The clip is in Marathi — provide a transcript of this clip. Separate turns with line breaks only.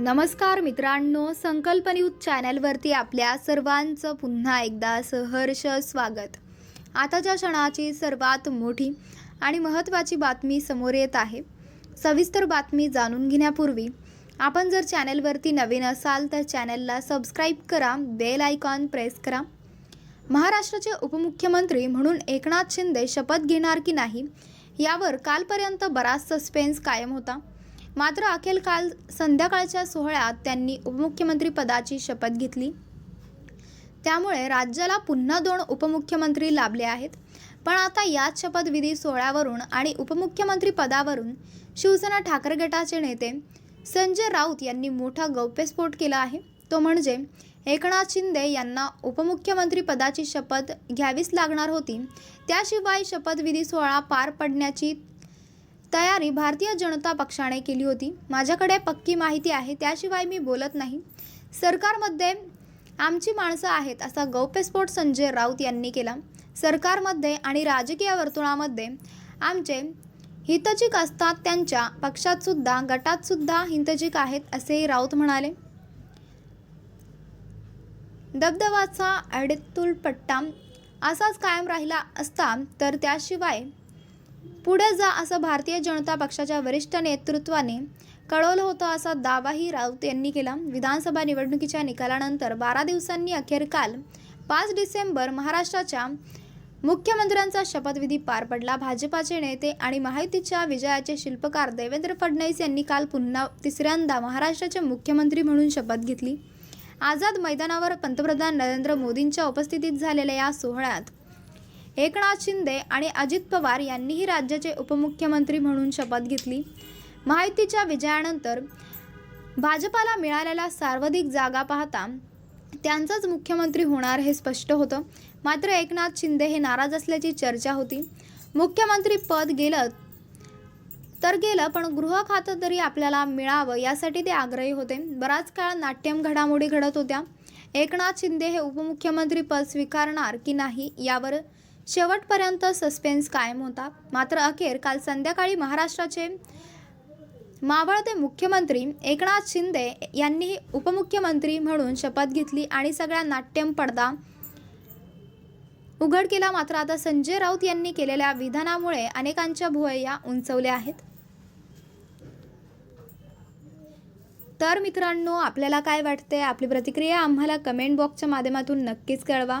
नमस्कार मित्रांनो संकल्प न्यूज चॅनलवरती आपल्या सर्वांचं पुन्हा एकदा सहर्ष स्वागत. आताच्या क्षणाची सर्वात मोठी आणि महत्त्वाची बातमी समोर येत आहे. सविस्तर बातमी जाणून घेण्यापूर्वी आपण जर चॅनलवरती नवीन असाल तर चॅनलला सबस्क्राईब करा बेल आयकॉन प्रेस करा. महाराष्ट्राचे उपमुख्यमंत्री म्हणून एकनाथ शिंदे शपथ घेणार की नाही यावर कालपर्यंत बराच सस्पेन्स कायम होता. मात्र अखेर काल संध्याकाळच्या सोहळ्यात त्यांनी उपमुख्यमंत्री पदाची शपथ घेतली. त्यामुळे राज्याला पुन्हा दोन उपमुख्यमंत्री लाभले आहेत. पण आता याच शपथविधी सोहळ्यावरून आणि उपमुख्यमंत्री पदावरून शिवसेना ठाकरे गटाचे नेते संजय राऊत यांनी मोठा गौप्यस्फोट केला आहे. तो म्हणजे एकनाथ शिंदे यांना उपमुख्यमंत्री पदाची शपथ घ्यावीच लागणार होती. त्याशिवाय शपथविधी सोहळा पार पडण्याची तयारी भारतीय जनता पक्षाने केली होती. माझ्याकडे पक्की माहिती आहे त्याशिवाय मी बोलत नाही. सरकारमध्ये आमची माणसं आहेत असा गौप्यस्फोट संजय राऊत यांनी केला. सरकारमध्ये आणि राजकीय वर्तुळामध्ये आमचे हितचिक असतात त्यांच्या पक्षातसुद्धा गटातसुद्धा हितचिक आहेत असेही राऊत म्हणाले. दबदबाचा अडतुलपट्टा असाच कायम राहिला असता तर त्याशिवाय पुढे जा असं भारतीय जनता पक्षाच्या वरिष्ठ नेतृत्वाने कळवलं होतं असा दावाही राऊत यांनी केला. विधानसभा निवडणुकीच्या निकालानंतर बारा दिवसांनी अखेर काल पाच डिसेंबर महाराष्ट्राच्या मुख्यमंत्र्यांचा शपथविधी पार पडला. भाजपाचे नेते आणि महायुतीच्या विजयाचे शिल्पकार देवेंद्र फडणवीस यांनी काल पुन्हा तिसऱ्यांदा महाराष्ट्राचे मुख्यमंत्री म्हणून शपथ घेतली. आझाद मैदानावर पंतप्रधान नरेंद्र मोदींच्या उपस्थितीत झालेल्या या सोहळ्यात एकनाथ शिंदे आणि अजित पवार यांनीही राज्याचे उपमुख्यमंत्री म्हणून शपथ घेतली. महायुतीच्या विजयानंतर भाजपाला मिळालेल्या सर्वाधिक जागा पाहता त्यांचाच मुख्यमंत्री होणार हे स्पष्ट होतं. मात्र एकनाथ शिंदे हे नाराज असल्याची चर्चा होती. मुख्यमंत्री पद गेलं तर गेलं पण गृह खातं तरी आपल्याला मिळावं यासाठी ते आग्रही होते. बराच काळ नाट्यम घडामोडी घडत होत्या. एकनाथ शिंदे हे उपमुख्यमंत्री पद स्वीकारणार की नाही यावर शेवटपर्यंत सस्पेन्स कायम होता. मात्र अखेर काल संध्याकाळी महाराष्ट्राचे मावळते मुख्यमंत्री एकनाथ शिंदे यांनी उपमुख्यमंत्री म्हणून शपथ घेतली आणि सगळ्या नाट्यम पडदा उघड केला. मात्र आता संजय राऊत यांनी केलेल्या विधानामुळे अनेकांच्या भुवया उंचवल्या आहेत. तर मित्रांनो आपल्याला काय वाटते आपली प्रतिक्रिया आम्हाला कमेंट बॉक्सच्या माध्यमातून नक्कीच कळवा.